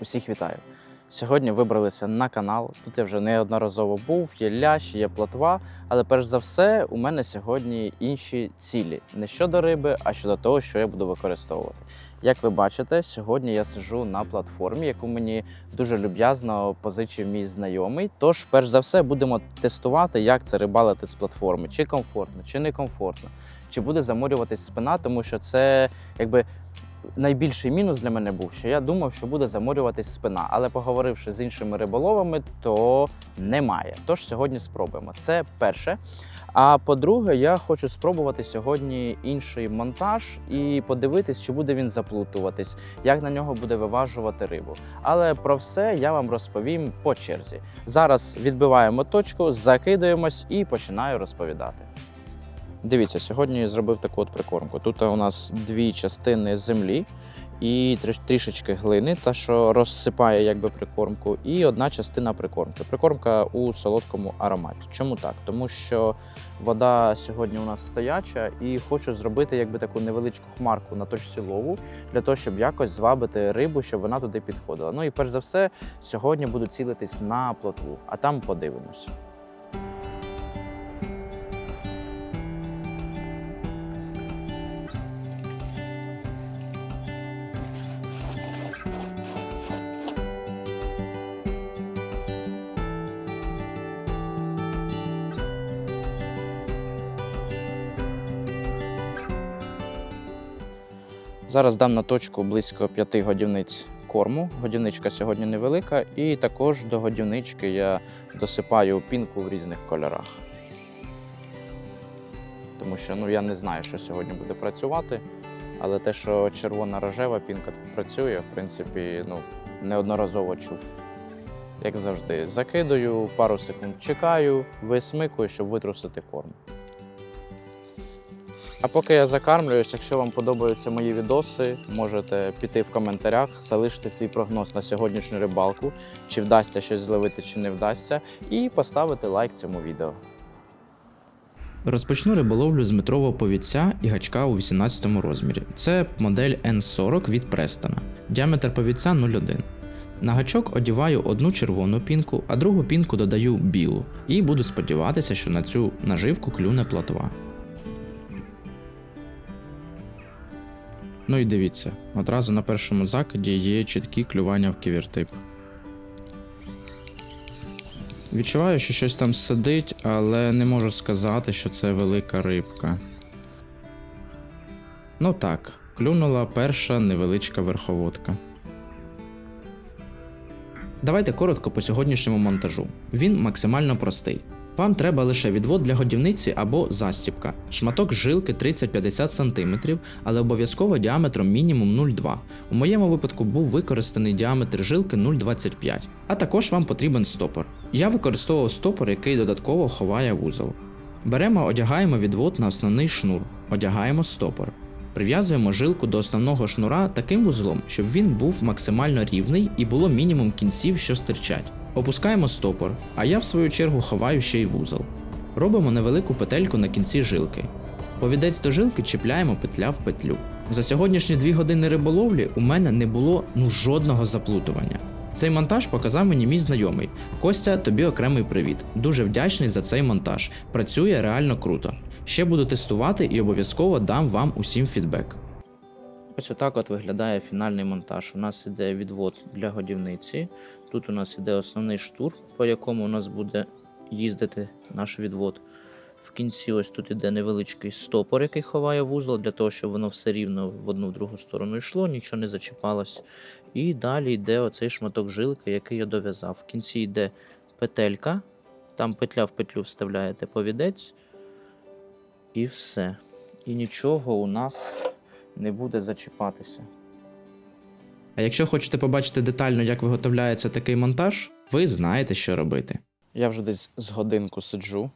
Усіх вітаю! Сьогодні вибралися на канал. Тут я вже неодноразово був, є лящ, є плотва. Але перш за все, у мене сьогодні інші цілі не щодо риби, а щодо того, що я буду використовувати. Як ви бачите, сьогодні я сиджу на платформі, яку мені дуже люб'язно позичив мій знайомий. Тож, перш за все, будемо тестувати, як це рибалити з платформи, чи комфортно, чи не комфортно, чи буде заморюватись спина, тому що це якби найбільший мінус для мене був, що я думав, що буде заморюватись спина. Але поговоривши з іншими риболовами, то немає. Тож сьогодні спробуємо. Це перше. А по-друге, я хочу спробувати сьогодні інший монтаж і подивитись, чи буде він заплутуватись, як на нього буде виважувати рибу. Але про все я вам розповім по черзі. Зараз відбиваємо точку, закидаємось і починаю розповідати. Дивіться, сьогодні зробив таку от прикормку. Тут у нас дві частини землі і тріш- трішечки глини, та що розсипає якби прикормку, і одна частина прикормки. Прикормка у солодкому ароматі. Чому так? Тому що вода сьогодні у нас стояча, і хочу зробити якби таку невеличку хмарку на точці лову, для того, щоб якось звабити рибу, щоб вона туди підходила. Ну і перш за все, сьогодні буду цілитись на плотву, а там подивимось. Зараз дам на точку близько 5 годівниць корму. Годівничка сьогодні невелика, і також до годівнички я досипаю пінку в різних кольорах. Тому що ну, я не знаю, що сьогодні буде працювати. Але те, що червона рожева пінка працює, в принципі, ну, неодноразово чув. Як завжди, закидаю, пару секунд чекаю, висмикую, щоб витрусити корм. А поки я закармлююсь, якщо вам подобаються мої відоси, можете піти в коментарях, залишити свій прогноз на сьогоднішню рибалку, чи вдасться щось зловити, чи не вдасться, і поставити лайк цьому відео. Розпочну риболовлю з метрового повідця і гачка у 18 розмірі. Це модель N40 від Престона. Діаметр повідця 0,1. На гачок одіваю одну червону пінку, а другу пінку додаю білу, і буду сподіватися, що на цю наживку клюне плотва. Ну і дивіться, одразу на першому закиді є чіткі клювання в ківертип. Відчуваю, що щось там сидить, але не можу сказати, що це велика рибка. Ну так, клюнула перша невеличка верховодка. Давайте коротко по сьогоднішньому монтажу. Він максимально простий. Вам треба лише відвод для годівниці або застіпка, шматок жилки 30-50 см, але обов'язково діаметром мінімум 0,2. У моєму випадку був використаний діаметр жилки 0,25. А також вам потрібен стопор. Я використовував стопор, який додатково ховає вузол. Беремо, одягаємо відвод на основний шнур, одягаємо стопор. Прив'язуємо жилку до основного шнура таким вузлом, щоб він був максимально рівний і було мінімум кінців, що стирчать. Опускаємо стопор, а я в свою чергу ховаю ще й вузол. Робимо невелику петельку на кінці жилки. Повідець до жилки чіпляємо петля в петлю. За сьогоднішні дві години риболовлі у мене не було ну жодного заплутування. Цей монтаж показав мені мій знайомий. Костя, тобі окремий привіт. Дуже вдячний за цей монтаж. Працює реально круто. Ще буду тестувати і обов'язково дам вам усім фідбек. Ось отак от виглядає фінальний монтаж. У нас іде відвод для годівниці. Тут у нас іде основний штур, по якому у нас буде їздити наш відвод. В кінці ось тут іде невеличкий стопор, який ховає вузол, для того, щоб воно все рівно в одну в другу сторону йшло, нічого не зачіпалось. І далі йде оцей шматок жилки, який я дов'язав. В кінці йде петелька, там петля в петлю вставляєте повідець. І все. І нічого у нас не буде зачіпатися. А якщо хочете побачити детально, як виготовляється такий монтаж, ви знаєте, що робити. Я вже десь з годинку сиджу.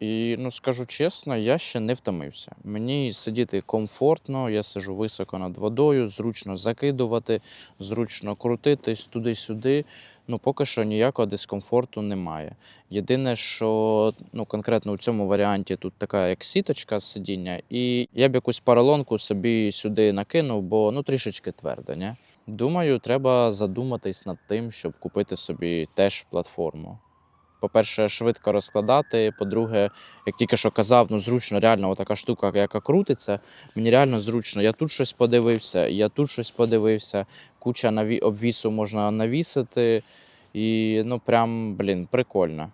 І ну скажу чесно, я ще не втомився. Мені сидіти комфортно, я сижу високо над водою, зручно закидувати, зручно крутитись туди-сюди. Ну, поки що ніякого дискомфорту немає. Єдине, що ну, конкретно у цьому варіанті тут така як сіточка сидіння, і я б якусь поролонку собі сюди накинув, бо ну трішечки твердо, ні? Думаю, треба задуматись над тим, щоб купити собі теж платформу. По-перше, швидко розкладати. По-друге, як тільки що казав, ну зручно, реально, така штука, яка крутиться. Мені реально зручно. Я тут щось подивився, я тут щось подивився. Куча наві... обвісу можна навісити. І ну прям, блін, прикольно.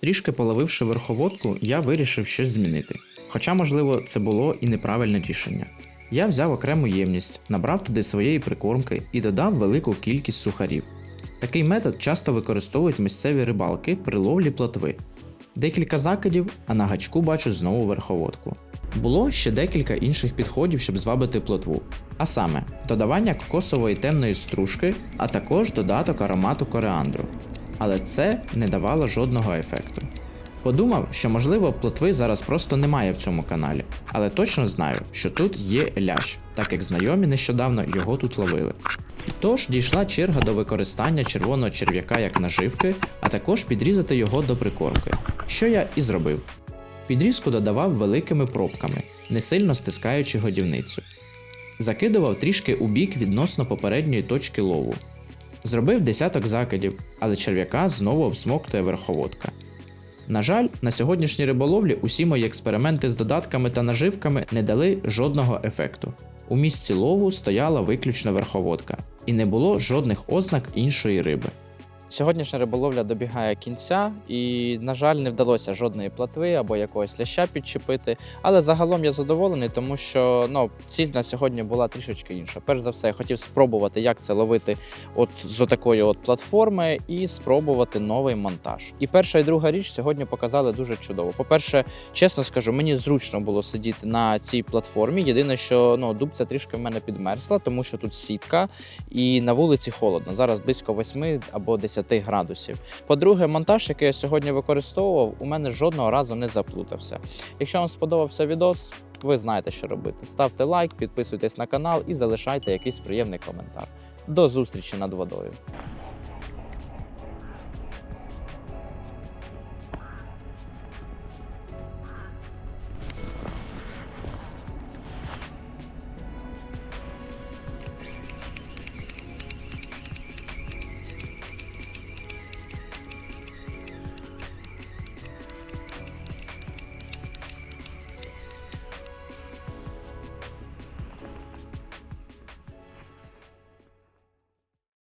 Трішки половивши верховодку, я вирішив щось змінити. Хоча, можливо, це було і неправильне рішення. Я взяв окрему ємність, набрав туди своєї прикормки і додав велику кількість сухарів. Такий метод часто використовують місцеві рибалки при ловлі плотви. Декілька закидів, а на гачку бачу знову верховодку. Було ще декілька інших підходів, щоб звабити плотву, а саме додавання кокосової темної стружки, а також додаток аромату коріандру. Але це не давало жодного ефекту. Подумав, що можливо плотви зараз просто немає в цьому каналі, але точно знаю, що тут є лящ, так як знайомі нещодавно його тут ловили. Тож дійшла черга до використання червоного черв'яка як наживки, а також підрізати його до прикормки, що я і зробив. Підрізку додавав великими пробками, не сильно стискаючи годівницю. Закидував трішки у бік відносно попередньої точки лову. Зробив десяток закидів, але черв'яка знову обсмоктує верховодка. На жаль, на сьогоднішній риболовлі усі мої експерименти з додатками та наживками не дали жодного ефекту. У місці лову стояла виключно верховодка, і не було жодних ознак іншої риби. Сьогоднішня риболовля добігає кінця, і, на жаль, не вдалося жодної платви або якогось ляща підчепити. Але загалом я задоволений, тому що ну, ціль на сьогодні була трішечки інша. Перш за все, я хотів спробувати, як це ловити от з отакої от платформи, і спробувати новий монтаж. І перша і друга річ сьогодні показали дуже чудово. По-перше, чесно скажу, мені зручно було сидіти на цій платформі. Єдине, що ну, дубця трішки в мене підмерзла, тому що тут сітка і на вулиці холодно. Зараз близько 8 або 10 градусів. По-друге, монтаж, який я сьогодні використовував, у мене жодного разу не заплутався. Якщо вам сподобався відос, ви знаєте, що робити. Ставте лайк, підписуйтесь на канал і залишайте якийсь приємний коментар. До зустрічі над водою.